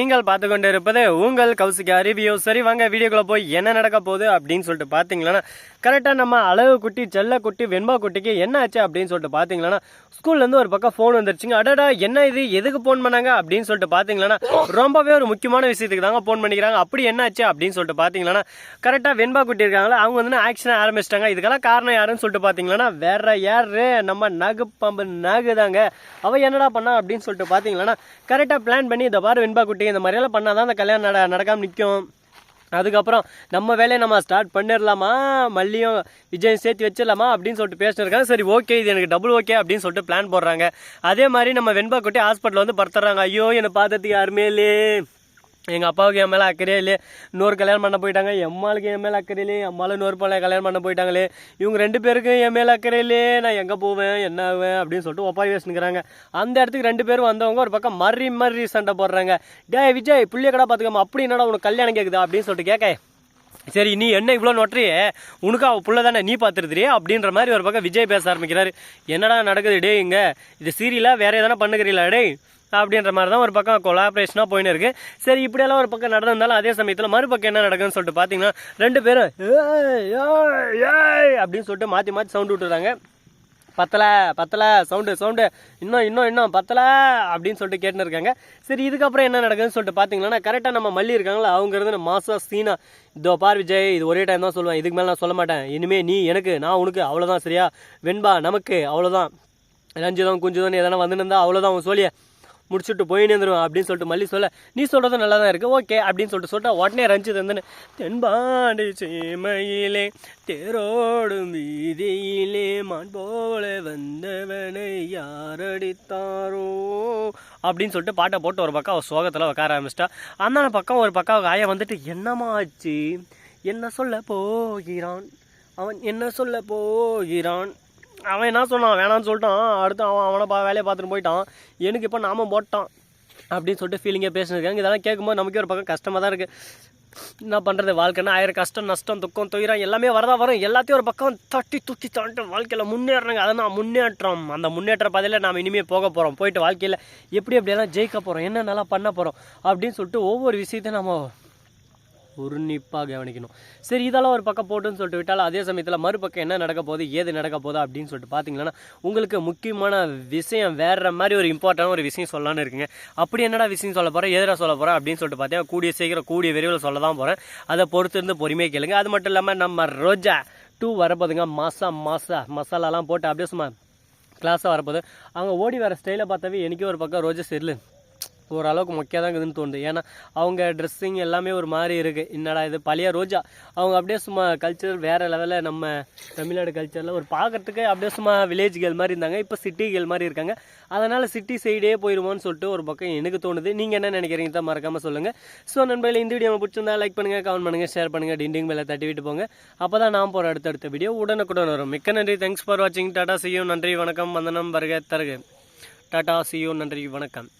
நீங்கள் பார்த்து கொண்டு இருப்பது உங்கள் கௌசிகா ரிவ்யூ சரி வாங்க வீடியோக்குள்ள போய் என்ன நடக்க போகுது அப்படின்னு சொல்லிட்டு பார்த்தீங்களன்னா கரெக்டாக நம்ம அழகு குட்டி செல்ல குட்டி வெண்பா குட்டிக்கு என்ன ஆச்சு அப்படின்னு சொல்லிட்டு பார்த்தீங்களன்னா ஸ்கூல்லேருந்து ஒரு பக்கம் ஃபோன் வந்துருச்சுங்க. அடடா என்ன இது? எதுக்கு ஃபோன் பண்ணாங்க? அப்படின்னு சொல்லிட்டு பார்த்தீங்களன்னா ரொம்பவே ஒரு முக்கியமான விஷயத்துக்கு தாங்க ஃபோன் பண்ணிக்கிறாங்க. அப்படி என்ன ஆச்சு அப்படின்னு சொல்லிட்டு பார்த்தீங்களன்னா கரெக்டாக வெண்பா குட்டி இருக்காங்களா அவங்க வந்து ஆக்ஷன் ஆரம்பிச்சிட்டாங்க. இதுக்கெல்லாம் காரணம் யாருன்னு சொல்லிட்டு பார்த்தீங்களன்னா வேற யாரு? நம்ம நகு பம்பு நகு தாங்க அவ என்னடா பண்ணா அப்படின்னு சொல்லிட்டு பார்த்தீங்களன்னா கரெக்டாக பிளான் பண்ணி இந்த பாரு வெண்பா குட்டி இந்த மாதிரியெல்லாம் பண்ணால் தான் அந்த கல்யாணம் நட நடக்காமல் நிற்கும் அதுக்கப்புறம் நம்ம வேலையை நம்ம ஸ்டார்ட் பண்ணிடலாமா? மல்லியும் விஜயம் சேர்த்து வச்சிடலாமா? அப்படின்னு சொல்லிட்டு பேசினிருக்காங்க சரி ஓகே இது எனக்கு டபுள் ஓகே அப்படின்னு சொல்லிட்டு பிளான் போடுறாங்க. அதே மாதிரி நம்ம வெண்பா குட்டி ஹாஸ்பிட்டல் வந்து படுத்துறாங்க. ஐயோ என்னை பார்த்ததுக்கு யாருமே இல்லையே. எங்கள் அப்பாவுக்கு என் மேலே அக்கறையே இல்லையே. இன்னொரு கல்யாணம் பண்ண போயிட்டாங்க. எம்மாளுக்கு என் மேலே அக்கறை இல்லையே. எம்மாலும் இன்னொரு பழைய கல்யாணம் பண்ண போயிட்டாங்களே. இவங்க ரெண்டு பேருக்கும் என் மேலே அக்கறை இல்லையே. நான் எங்கே போவேன்? என்ன ஆவேன்? அப்படின்னு சொல்லிட்டு ஒப்பாரி பேசினுக்கிறாங்க. அந்த இடத்துக்கு ரெண்டு பேரும் வந்தவங்க ஒரு பக்கம் மறி மறி சண்டை போடுறாங்க. டேய் விஜய் புள்ளிய கடை பார்த்துக்காம அப்படி என்னடா உனக்கு கல்யாணம் கேட்குதா அப்படின்னு சொல்லிட்டு கேட்க. சரி நீ என்ன இவ்வளோ நொட்டுறியே? உனக்கு அவள் புள்ள தானே நீ பார்த்துருதுறியே அப்படின்ற மாதிரி ஒரு பக்கம் விஜய் பேச ஆரம்பிக்கிறாரு. என்னடா நடக்குது டேய் இங்கே? இது சீரியலாக வேறு எதனா பண்ணுக்கிறீங்களா டேய்? அப்படின்ற மாதிரி தான் ஒரு பக்கம் கொலாபரேஷனாக போயின்னு இருக்குது சரி இப்படியெல்லாம் ஒரு பக்கம் நடந்திருந்தாலும் அதே சமயத்தில் மறுபக்கம் என்ன நடக்குதுன்னு சொல்லிட்டு பார்த்தீங்கன்னா ரெண்டு பேரும் அப்படின்னு சொல்லிட்டு மாற்றி மாற்றி சவுண்டு விட்டுறாங்க. பத்தலை பத்தலை சவுண்டு சவுண்டு. இன்னும் இன்னும் இன்னும் பத்தலை அப்படின்னு சொல்லிட்டு கேட்டுன்னு இருக்காங்க சரி இதுக்கப்புறம் என்ன நடக்குதுன்னு சொல்லிட்டு பார்த்தீங்கன்னா கரெக்டாக நம்ம மல்லி இருக்காங்களா? அவங்க இருந்து மாசா சீனா. இதோ பார் விஜய் இது ஒரே டைம் தான் சொல்லுவேன். இதுக்கு மேலே நான் சொல்ல மாட்டேன். இனிமே நீ எனக்கு நான் உனக்கு அவ்வளோதான் சரியா? வெண்பா நமக்கு அவ்வளோதான் ரஞ்சிதம் குஞ்சுதான் எதனா வந்துன்னு இருந்தால் அவ்வளோதான் அவன் சொல்லிய முடிச்சுட்டு போயின்னு வந்துடும் அப்படின்னு சொல்லிட்டு மல்லி சொல்ல நீ சொல்கிறது நல்லா தான் இருக்குது ஓகே அப்படின்னு சொல்லிட்டு சொல்லிட்டு உடனே ரஞ்சித் வந்து தென்பாண்டி சீமையிலே தேரோடும் வீதியிலே மான் போல வந்தவனை யாரடித்தாரோ அப்படின்னு சொல்லிட்டு பாட்டை போட்டு ஒரு பக்கம் அவள் சோகத்தில் உட்கார ஆரம்பிச்சிட்டா. அந்த பக்கம் ஒரு பக்கம் அவ ஆயா வந்துட்டு என்னம்மா ஆச்சு? என்ன சொல்ல போகிறான்? அவன் என்ன சொல்ல போகிறான்? அவன் என்ன சொன்னான்? வேணாம்னு சொல்லிட்டான். அடுத்து அவன் அவனை பா வேலையை பார்த்துட்டு போயிட்டான். எனக்கு இப்போ நாம போட்டான். அப்படின்னு சொல்லிட்டு ஃபீலிங்கே பேசினிருக்காங்க இதெல்லாம் கேட்கும்போது நமக்கே ஒரு பக்கம் கஷ்டமாக தான் இருக்குது என்ன பண்ணுறது வாழ்க்கைன்னா ஆயிரம் கஷ்டம் நஷ்டம் துக்கம் துயரம் எல்லாமே வரதா வரும். எல்லாத்தையும் ஒரு பக்கம் தட்டி தூக்கி தாண்ட்டு வாழ்க்கையில் முன்னேறணுங்க. நான் முன்னேற்றம். அந்த முன்னேற்ற பாதையில் நாம் இனிமேல் போக போகிறோம் போயிட்டு வாழ்க்கையில் எப்படி எப்படியெல்லாம் ஜெயிக்க போகிறோம் என்னென்னலாம் பண்ண போகிறோம் அப்படின்னு சொல்லிட்டு ஒவ்வொரு விஷயத்தையும் நம்ம உன்னிப்பாக கவனிக்கணும். சரி இதெல்லாம் ஒரு பக்கம் போட்டுன்னு சொல்லிட்டு விட்டாலும் அதே சமயத்தில் மறுபக்கம் என்ன நடக்க போகுது ஏது நடக்க போகுது அப்படின்னு சொல்லிட்டு பார்த்தீங்கன்னா உங்களுக்கு முக்கியமான விஷயம் வேற மாதிரி ஒரு இம்பார்ட்டான ஒரு விஷயம் சொல்லலாம்னு இருக்குங்க. அப்படி என்னடா விஷயம் சொல்ல போகிறேன் எதிராக சொல்ல போகிறேன் அப்படின்னு சொல்லிட்டு பார்த்தீங்கன்னா கூடிய சீக்கிரம் கூடிய விரைவில் சொல்ல தான் போகிறேன் அதை பொறுத்து இருந்து பொறுமையாக கேளுங்க. அது மட்டும் இல்லாமல் நம்ம ரோஜா டூ வரப்போதுங்க மாசா மாசா மசாலாலாம் போட்டு அப்படியே சும்மா கிளாஸாக வரப்போகுது. அவங்க ஓடி வர ஸ்டைலை பார்த்தாவே எனக்கே ஒரு பக்கம் ரோஜா செல்லு ஓரளவுக்கு மொக்கையாக தான் இருக்குதுன்னு தோணுது. ஏன்னா அவங்க ட்ரெஸ்ஸிங் எல்லாமே ஒரு மாதிரி இருக்குது என்னடா இது பழைய ரோஜா? அவங்க அப்படியே சும்மா கல்ச்சர் வேறு லெவலில் நம்ம தமிழ்நாடு கல்ச்சரில் ஒரு பார்க்கறதுக்கு அப்படியே சும்மா வில்லேஜ் மாதிரி இருந்தாங்க. இப்போ சிட்டி மாதிரி இருக்காங்க. அதனால் சிட்டி சைடே போயிடுமோன்னு சொல்லிட்டு ஒரு பக்கம் எனக்கு தோணுது. நீங்கள் என்ன நினைக்கிறீங்க? தான் மறக்காமல் சொல்லுங்கள் ஸோ நண்பர்களே இந்த வீடியோ பிடிச்சிருந்தா லைக் பண்ணுங்கள் கமெண்ட் பண்ணுங்கள் ஷேர் பண்ணுங்கள் டிண்டிங் மேலே தட்டி விட்டு போங்க. அப்போ தான் நான் போகிற அடுத்தடுத்த வீடியோ உடனுக்குடன் வரும். மிக்க நன்றி. தேங்க்ஸ் ஃபார் வாட்சிங் டாடா சியூ நன்றி வணக்கம். வந்தனம் வருக தருக. டாடா சியூ நன்றி வணக்கம்.